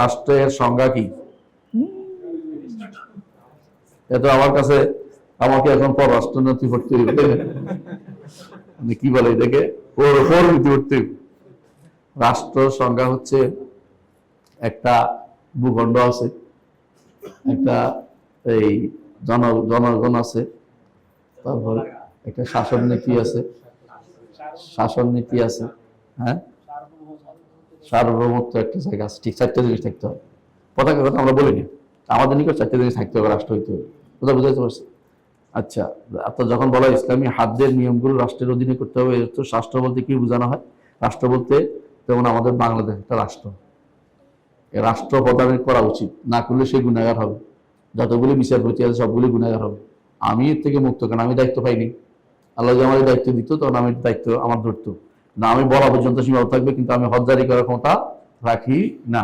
রাষ্ট্রের সংজ্ঞা কি? এত আমার কাছে আমাকে এখন পর রাষ্ট্রনীতি ভর্তি মানে কি বলে এটাকে? রাষ্ট্র সংজ্ঞা হচ্ছে একটা ভূখণ্ড আছে, একটা এই জন জনগণ আছে, তারপর একটা শাসন নীতি আছে শাসন নীতি আছে হ্যাঁ? সার্বভৌমত্ব একটা জায়গা, ঠিক চারটে জিনিস থাকতে হবে। পতাকা কথা আমরা বলিনি। আমাদের নিকট চারটে জিনিস থাকতে হবে, রাষ্ট্র হইতে হবে। কথা বুঝাইতে পারছি? আচ্ছা আপনার যখন বলা ইসলামী হাদ্যের নিয়মগুলো রাষ্ট্রের অধীনে করতে হবে তো রাষ্ট্র বলতে কি বোঝানো হয়? রাষ্ট্র বলতে যেমন আমাদের বাংলাদেশ একটা রাষ্ট্র। রাষ্ট্র প্রদানের করা উচিত, না করলে সেই গুণাগার হবে। যতগুলি বিচারপতি আছে সবগুলি গুণাগার হবে। আমি এর থেকে মুক্ত কারণ আমি দায়িত্ব পাইনি। আল্লাহ যে আমার দায়িত্ব দিত, তখন আমি দায়িত্ব আমার ধরতো। না আমি বলা পর্যন্ত সীমাবদ্ধ থাকবে কিন্তু আমি হজ জারি করার ক্ষমতা রাখি না।